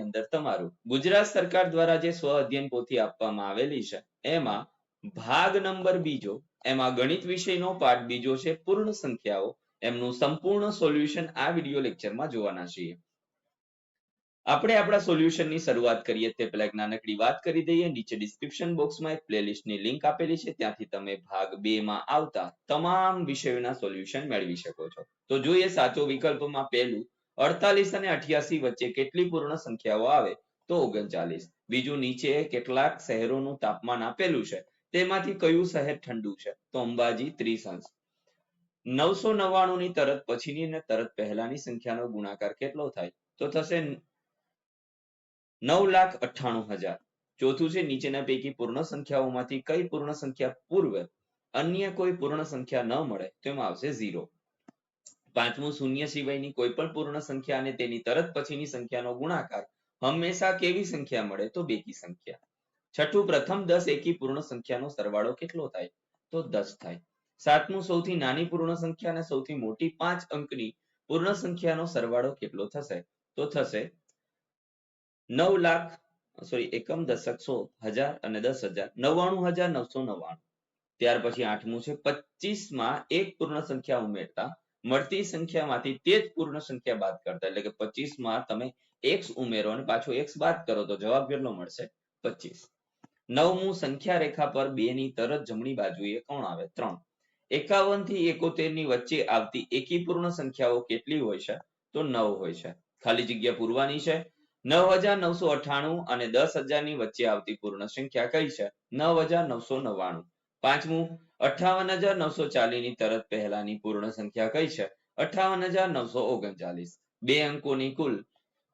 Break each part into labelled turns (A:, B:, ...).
A: અંદર તમારું ગુજરાત સરકાર દ્વારા જે સ્વ અધ્યયન પોથી આપવામાં આવેલી છે, એમાં ભાગ નંબર બીજો, એમાં ગણિત વિષયનો પાઠ બીજો છે, પૂર્ણ સંખ્યાઓ, એમનું સંપૂર્ણ સોલ્યુશન આ વીડિયો લેક્ચરમાં જોવાના છીએ. આપણે આપણા સોલ્યુશનની શરૂઆત કરીએ તે પહેલા એક નાનકડી વાત કરી દઈએ. નીચે ડિસ્ક્રિપ્શન બોક્સમાં એક પ્લેલિસ્ટની લિંક આપેલી છે. ત્યાંથી તમે ભાગ બે માં આવતા તમામ વિષયોના સોલ્યુશન મેળવી શકો છો. તો જોઈએ સાચો વિકલ્પમાં પહેલું, અડતાલીસ અને અઠ્યાસી વચ્ચે કેટલી પૂર્ણ સંખ્યાઓ આવે? તો ઓગણચાલીસ. બીજું, નીચે કેટલાક શહેરોનું તાપમાન આપેલું છે? તેમાંથી કયું શહેર ઠંડુ છે? તો અંબાજી ત્રીસ અંશ. નવસો નવ્વાણું ની તરત પછીની અને તરત પહેલાની સંખ્યાનો ગુણાકાર કેટલો થાય? તો થશે નવ લાખ અઠ્ઠાણું હજાર. ચોથું છે, નીચેના પૈકી પૂર્ણ સંખ્યાઓમાંથી કઈ પૂર્ણ સંખ્યા પૂર્વે અન્ય કોઈ પૂર્ણ સંખ્યા ન મળે, તો એમાં આવશે ઝીરો. પાંચમું, શૂન્ય સિવાયની કોઈ પણ પૂર્ણ સંખ્યા અને તેની તરત પછીની સંખ્યાનો ગુણાકાર હંમેશા કેવી સંખ્યા મળે, તો બેકી સંખ્યા. છઠ્ઠું, પ્રથમ દસ એકી પૂર્ણ સંખ્યાનો સરવાળો કેટલો થાય, તો દસ થાય. સાતમું, સૌથી નાની પૂર્ણ સંખ્યા અને સૌથી મોટી પાંચ અંકની પૂર્ણ સંખ્યાનો સરવાળો કેટલો થશે, તો થશે નવ લાખ સોરી એકમ દશક સો હજાર અને દસ હજાર. નવ્વાણું હજાર નવસો નવ્વાણું. ત્યાર પછી આઠમું છે. પચીસમાં એક પૂર્ણ સંખ્યા ઉમેરતા. મળતી સંખ્યામાંથી તે જ પૂર્ણ સંખ્યા બાદ કરતા. એટલે કે પચીસમાં તમે એક્સ ઉમેરો અને પાછો એક્સ બાદ કરો તો જવાબ કેટલો મળશે? પચીસ. નવમું સંખ્યા રેખા પર બે ની તરત જમણી બાજુએ કોણ આવે? ત્રણ. એકાવનથી એકોતેરની વચ્ચે આવતી એકી પૂર્ણ સંખ્યાઓ કેટલી હોય છે? તો નવ હોય છે. ખાલી જગ્યા પૂરવાની છે. નવ હજાર નવસો અઠાણું અને દસ હજારની વચ્ચે આવતી પૂર્ણ સંખ્યા કઈ છે? નવ હજાર નવસો નવ્વાણું. પાંચમું અઠાવન હજાર નવસો ચાલીસની તરત પહેલાની પૂર્ણ સંખ્યા કઈ છે? અઠાવન હજાર નવસો ઓગણચાલીસ. બે અંકોની કુલ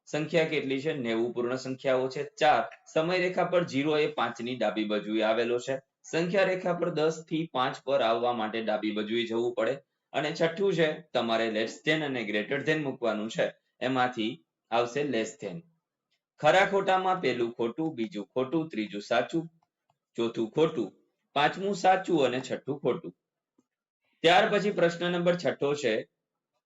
A: સંખ્યા કેટલી છે? નેવું પૂર્ણ સંખ્યાઓ છે. ચાર, સમયરેખા પર જીરો એ પાંચની ડાબી બાજુએ આવેલો છે. સંખ્યા રેખા પર દસથી પાંચ પર આવવા માટે ડાબી બાજુએ જવું પડે. અને છઠ્ઠું છે, તમારે લેસ ધેન અને ગ્રેટર ધેન મૂકવાનું છે. એમાંથી આવશે લેસ ધેન ખરા ખોટામાં પહેલું ખોટું, બીજું ખોટું, ત્રીજું સાચું, ચોથું ખોટું, પાંચમું સાચું અને છઠ્ઠું ખોટું. ત્યાર પછી પ્રશ્ન નંબર છઠ્ઠો છે,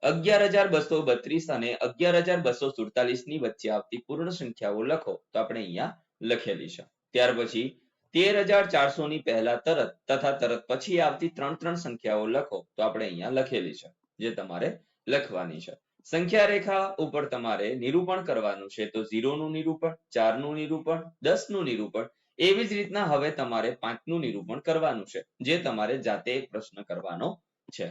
A: અગિયાર હજાર બસો બત્રીસ અને અગિયાર હજાર બસો સુડતાલીસની વચ્ચે આવતી પૂર્ણ સંખ્યાઓ લખો, તો આપણે અહીંયા લખેલી છે. ત્યાર પછી તેર હજાર ચારસો ની પહેલા તરત તથા તરત પછી આવતી ત્રણ ત્રણ સંખ્યાઓ લખો, તો આપણે અહીંયા લખેલી છે, જે તમારે લખવાની છે. સંખ્યા રેખા ઉપર તમારે નિરૂપણ કરવાનું છે. તો ઝીરો નું નિરૂપણ ચારનું નિરૂપણ દસનું નિરૂપણ, એવી જ રીતના હવે તમારે પાંચનું નિરૂપણ કરવાનું છે, જે તમારે જાતે પ્રશ્ન કરવાનો છે.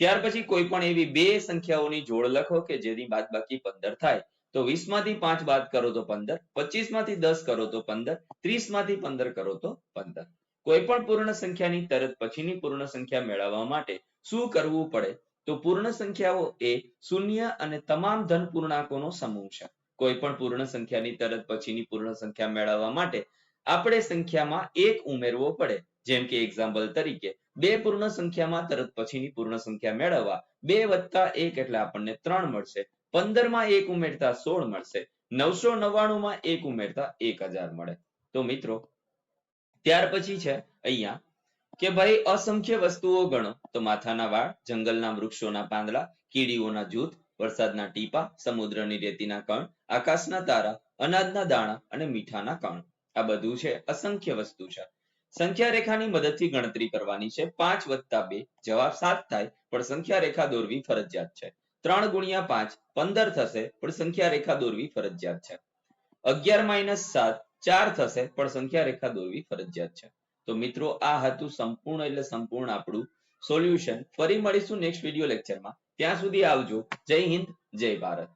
A: ત્યાર પછી કોઈ પણ એવી બે સંખ્યાઓની જોડ લખો કે જેની બાદ બાકી પંદર થાય. તો વીસમાંથી પાંચ બાદ કરો તો પંદર પચીસમાંથી દસ કરો તો પંદર ત્રીસમાંથી પંદર કરો તો પંદર. કોઈ પણ પૂર્ણ સંખ્યાની તરત પછીની પૂર્ણ સંખ્યા મેળવવા માટે શું કરવું પડે? તો પૂર્ણ સંખ્યાઓ એ શૂન્ય અને તમામ ધન પૂર્ણાંકોનો સમૂહ છે. કોઈ પણ પૂર્ણ સંખ્યાની તરત પછીની પૂર્ણ સંખ્યા મેળવવા માટે આપણે સંખ્યામાં એક ઉમેરવો પડે. જેમ કે એક્ઝામ્પલ તરીકે બે પૂર્ણ સંખ્યામાં તરત પછીની પૂર્ણ સંખ્યા મેળવવા બે વત્તા એક એટલે આપણને ત્રણ મળશે. પંદરમાં એક ઉમેરતા સોળ મળશે. નવસો નવ્વાણું માં એક ઉમેરતા એક હજાર મળે. તો મિત્રો, ત્યાર પછી છે અહીંયા કે ભાઈ અસંખ્ય વસ્તુઓ ગણો. તો માથાના વાળ, જંગલના વૃક્ષોના પાંદડા, કીડીઓના જૂથ, વરસાદના ટીપા, સમુદ્રની રેતીના કણ, આકાશના તારા, અનાજના દાણા અને મીઠાના કણ. આ બધું છે અસંખ્ય વસ્તુ છે. સંખ્યા રેખાની મદદથી ગણતરી કરવાની છે. પાંચ વત્તા બે જવાબ સાત થાય, પણ સંખ્યા રેખા દોરવી ફરજિયાત છે. ત્રણ ગુણ્યા પાંચ, પંદર થશે, પણ સંખ્યા રેખા દોરવી ફરજિયાત છે. અગિયાર માઇનસ સાત, ચાર થશે, પણ સંખ્યા રેખા દોરવી ફરજિયાત છે. તો મિત્રો, આ હતું સંપૂર્ણ એટલે સંપૂર્ણ આપણું સોલ્યુશન ફરી મળીશું નેક્સ્ટ વીડિયો લેક્ચરમાં ત્યાં સુધી આવજો. જય હિન્દ, જય ભારત.